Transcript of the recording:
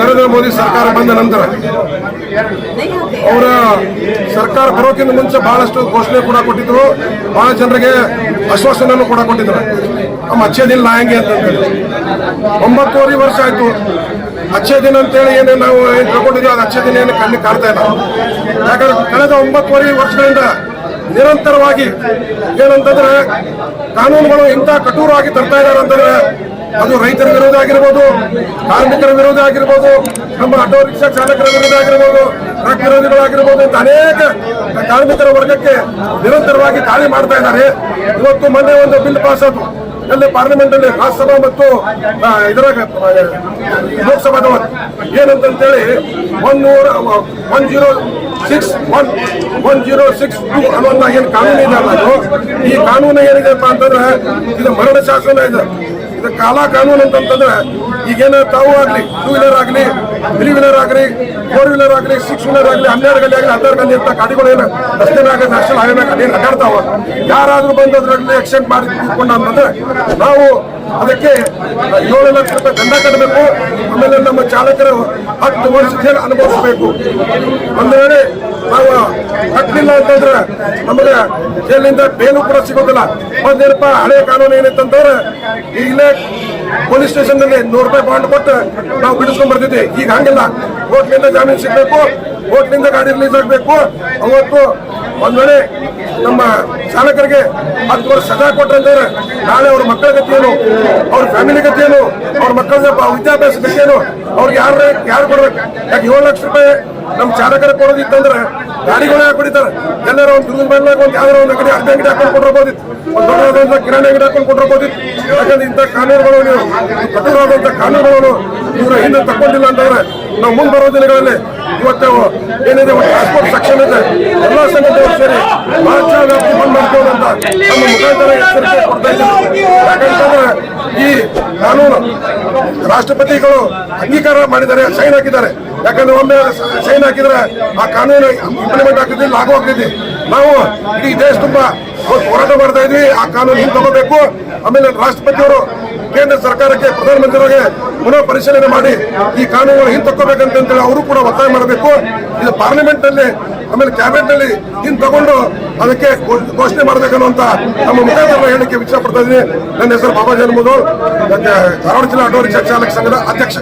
ನರೇಂದ್ರ ಮೋದಿ ಸರ್ಕಾರ ಬಂದ ನಂತರ ಅವರ ಸರ್ಕಾರ ಬರೋಕ್ಕಿಂತ ಮುಂಚೆ ಬಹಳಷ್ಟು ಘೋಷಣೆ ಕೂಡ ಕೊಟ್ಟಿದ್ರು. ಬಹಳ ಜನರಿಗೆ ಆಶ್ವಾಸನೆಯನ್ನು ಕೂಡ ಕೊಟ್ಟಿದ್ರು. ನಮ್ಮ ಅಚ್ಚೇ ದಿನ ಹೆಂಗೆ ಅಂತ ಒಂಬತ್ತುವರೆ ವರ್ಷ ಆಯ್ತು. ಅಚ್ಚೇ ದಿನ ಅಂತೇಳಿ ಏನು ನಾವು ಏನು ತಿಳ್ಕೊಂಡಿದ್ವಿ, ಅದು ಅಚ್ಚೆ ದಿನ ಏನು ಕಣ್ಣಿ ಕಾಡ್ತಾ ಇಲ್ಲ. ಯಾಕಂದ್ರೆ ಕಳೆದ ಒಂಬತ್ತುವರೆ ವರ್ಷಗಳಿಂದ ನಿರಂತರವಾಗಿ ಏನಂತಂದ್ರೆ ಕಾನೂನುಗಳು ಇಂಥ ಕಠೋರವಾಗಿ ತರ್ತಾ ಇದ್ದಾರೆ ಅಂತಂದ್ರೆ ಅದು ರೈತರ ವಿರೋಧ ಆಗಿರ್ಬೋದು, ಕಾರ್ಮಿಕರ ವಿರೋಧ ಆಗಿರ್ಬೋದು, ನಮ್ಮ ಆಟೋ ರಿಕ್ಷಾ ಚಾಲಕರ ವಿರೋಧ ಆಗಿರ್ಬೋದು, ಟ್ರಕ್ ವಿರೋಧಿಗಳಾಗಿರ್ಬೋದು ಅಂತ ಅನೇಕ ಕಾರ್ಮಿಕರ ವರ್ಗಕ್ಕೆ ನಿರಂತರವಾಗಿ ದಾಳಿ ಮಾಡ್ತಾ ಇದ್ದಾರೆ. ಇವತ್ತು ಮೊನ್ನೆ ಒಂದು ಬಿಲ್ ಪಾಸ್ ಆದ್ರು ಅಲ್ಲಿ ಪಾರ್ಲಿಮೆಂಟ್ ಅಲ್ಲಿ ರಾಜ್ಯಸಭಾ ಮತ್ತು ಇದರ ಲೋಕಸಭಾದ ಏನಂತಂತೇಳಿ ಒನ್ ನೂರ one zero six one one zero six two ಅನ್ನೋ ಏನು ಕಾನೂನು ಇದೆ ಅಲ್ಲ ಈ ಕಾನೂನು ಏನಿದೆಪ್ಪ ಅಂತಂದ್ರೆ, ಇದು ಮರಣ ಶಾಸನ ಇದೆ. ಇದು ಕಾಲ ಕಾನೂನು ಅಂತಂತಂದ್ರೆ ಈಗೇನ ತಾವು ಆಗಲಿ ಟೂ ವೀಲರ್ ಆಗಲಿ ತ್ರೀ ವೀಲರ್ ಆಗಲಿ ಫೋರ್ ವೀಲರ್ ಆಗಲಿ ಸಿಕ್ಸ್ ವೀಲರ್ ಆಗಲಿ, ಹನ್ನೆರಡು ಗಂಟೆ ಆಗಲಿ, ಹನ್ನೆರಡು ಗಂಟೆ ಅಂತ ಗಾಡಿಗಳು ಏನು? ರಸ್ತೆ ಮ್ಯಾಗ ನ್ಯಾಷನಲ್ ಹೈವೇ ಮ್ಯಾಗ ಅದೇನು ಅಡ್ಡಾಡ್ತಾವ ಯಾರಾದ್ರೂ ಬಂದು ಅದರಲ್ಲಿ ಎಕ್ಸೆಂಟ್ ಮಾಡಿ ಕೂತ್ಕೊಂಡು ಅಂತಂದ್ರೆ ನಾವು ಅದಕ್ಕೆ ಏಳು ಲಕ್ಷ ರೂಪಾಯಿ ದಂಡ ಕಟ್ಟಬೇಕು ಆಮೇಲೆ ನಮ್ಮ ಚಾಲಕರು ಹತ್ತು ವರ್ಷ ಜೈಲು ಅನುಭವಿಸಬೇಕು. ಒಂದು ವೇಳೆ ನಾವು ಕಟ್ಟಲಿಲ್ಲ ಅಂತಂದ್ರೆ ನಮಗೆ ಜೈಲಿನಿಂದ ಬೇಲು ಕೂಡ ಸಿಗೋದಿಲ್ಲ. ಒಂದೇನಪ್ಪ ಹಳೆ ಕಾನೂನು ಏನಿತ್ತಂತಂದ್ರೆ ಇಲ್ಲೇ ಪೊಲೀಸ್ ಸ್ಟೇಷನ್ನಲ್ಲಿ ನೂರು ರೂಪಾಯಿ ಬಾಂಡ್ ಕೊಟ್ಟು ನಾವು ಬಿಡಿಸ್ಕೊಂಡ್ ಬರ್ತಿದ್ವಿ. ಈಗ ಹಂಗಿಲ್ಲ. ಕೋರ್ಟ್ನಿಂದ ಜಾಮೀನು ಸಿಗ್ಬೇಕು. ಕೋರ್ಟ್ನಿಂದ ಗಾಡಿ ರಿಲೀಸ್ ಆಗಬೇಕು. ಅವತ್ತು ಒಂದ್ ವೇಳೆ ನಮ್ಮ ಚಾಲಕರಿಗೆ ಹತ್ತು ವರ್ಷ ಸಜಾ ಕೊಟ್ಟಂತಾರೆ ನಾಳೆ ಅವ್ರ ಮಕ್ಕಳ ಗತಿಯೇನು ಅವ್ರ ಫ್ಯಾಮಿಲಿ ಗತಿಯೇನು ಅವ್ರ ಮಕ್ಕಳ ವಿದ್ಯಾಭ್ಯಾಸ ಗತಿಯೇನು ಅವ್ರಿಗೆ ಯಾರು ಯಾರು ಕೊಡ್ಬೇಕು? ಯಾಕೆ ಏಳು ಲಕ್ಷ ರೂಪಾಯಿ ನಮ್ಮ ಚಾಲಕರ ಕೊಡೋದಿತ್ತಂದ್ರೆ ಗಾಡಿಗಳೇ ಯಾಕೆ ಹೊಡಿತಾರೆ ಎಲ್ಲರೂ ಒಂದು ದುರ್ಗದ ಮೇಲೆ ಒಂದು ಯಾವ್ದಾರ ಒಂದು ಅಂಗಡಿ, ಅರ್ಧ ಅಂಗಡಿ ಹಾಕೊಂಡು ಕೊಟ್ಟಿರ್ಬೋದಿತ್ತು ದೊಡ್ಡದಾದಂಥ ಕಿರಾಣಿ ಅಂಗಡಿ ಹಾಕೊಂಡು ಕೊಟ್ಟಿರ್ಬೋದಿತ್ತು ಯಾಕಂದ್ರೆ ಇಂಥ ಕಾನೂನುಗಳು ನೀವು ಕಠೋರವಾದಂಥ ಕಾನೂನುಗಳನ್ನು ಇವರ ಹಿಂದೆ ತಕ್ಕೊಂಡಿಲ್ಲ ಅಂತಂದ್ರೆ ನಾವು ಮುಂದೆ ಬರೋ ದಿನಗಳಲ್ಲಿ ಇವತ್ತು ಏನಿದೆ ಟ್ರಾನ್ಸ್ಪೋರ್ಟ್ ಸೆಕ್ಷನ್ ಇದೆ. ಎಲ್ಲ ಸಂಘಟನೆಗಳು ಸೇರಿ ರಾಜ್ಯ ವ್ಯಾಪ್ತಿ ಬಂದ್ ಮಾಡ್ಬೋದು ಅಂತ ನಮ್ಮ ಮುಖಾಂತರ ಎಚ್ಚರಿಕೆ ಕೊಡ್ತಾ ಇದ್ದೀವಿ. ಯಾಕಂತಂದ್ರೆ ಈ ಕಾನೂನು ರಾಷ್ಟ್ರಪತಿಗಳು ಅಂಗೀಕಾರ ಮಾಡಿದ್ದಾರೆ, ಸೈನ್ ಹಾಕಿದ್ದಾರೆ. ಯಾಕಂದ್ರೆ ಒಮ್ಮೆ ಸೈನ್ ಹಾಕಿದ್ರೆ ಆ ಕಾನೂನು ಇಂಪ್ಲಿಮೆಂಟ್ ಆಗ್ತಿದ್ವಿ ಲಾಗು ಆಗ್ತಿದ್ವಿ ನಾವು ಇಡೀ ದೇಶ ತುಂಬಾ ಇವತ್ತು ಹೋರಾಟ ಮಾಡ್ತಾ ಇದ್ವಿ, ಆ ಕಾನೂನು ತಗೋಬೇಕು. ಆಮೇಲೆ ರಾಷ್ಟ್ರಪತಿಯವರು ಕೇಂದ್ರ ಸರ್ಕಾರಕ್ಕೆ, ಪ್ರಧಾನಮಂತ್ರಿಯವರಿಗೆ ಪುನಃ ಪರಿಶೀಲನೆ ಮಾಡಿ ಈ ಕಾನೂನುಗಳು ತಗೋಬೇಕಂತೇಳಿ ಅವರು ಕೂಡ ಒತ್ತಾಯ ಮಾಡಬೇಕು. ಇದು ಪಾರ್ಲಿಮೆಂಟ್ನಲ್ಲಿ ಆಮೇಲೆ ಕ್ಯಾಬಿನೆಟ್ನಲ್ಲಿ ಹಿಂದ್ ತಗೊಂಡು ಅದಕ್ಕೆ ಘೋಷ- ಘೋಷಣೆ ಮಾಡಬೇಕನ್ನುವಂತ ನಮ್ಮ ಮುಖಾಂತರ ಹೇಳಿಕೆ ವಿಚಾರ ಪಡ್ತಾ ಇದ್ದೀನಿ. ನನ್ನ ಹೆಸರು ಬಾಬಾ ಜನ್ಮದೋಳ್ ಧಾರವಾಡ ಜಿಲ್ಲಾ ಆಟೋ ಚಾಲಕ ಸಂಘದ ಅಧ್ಯಕ್ಷ.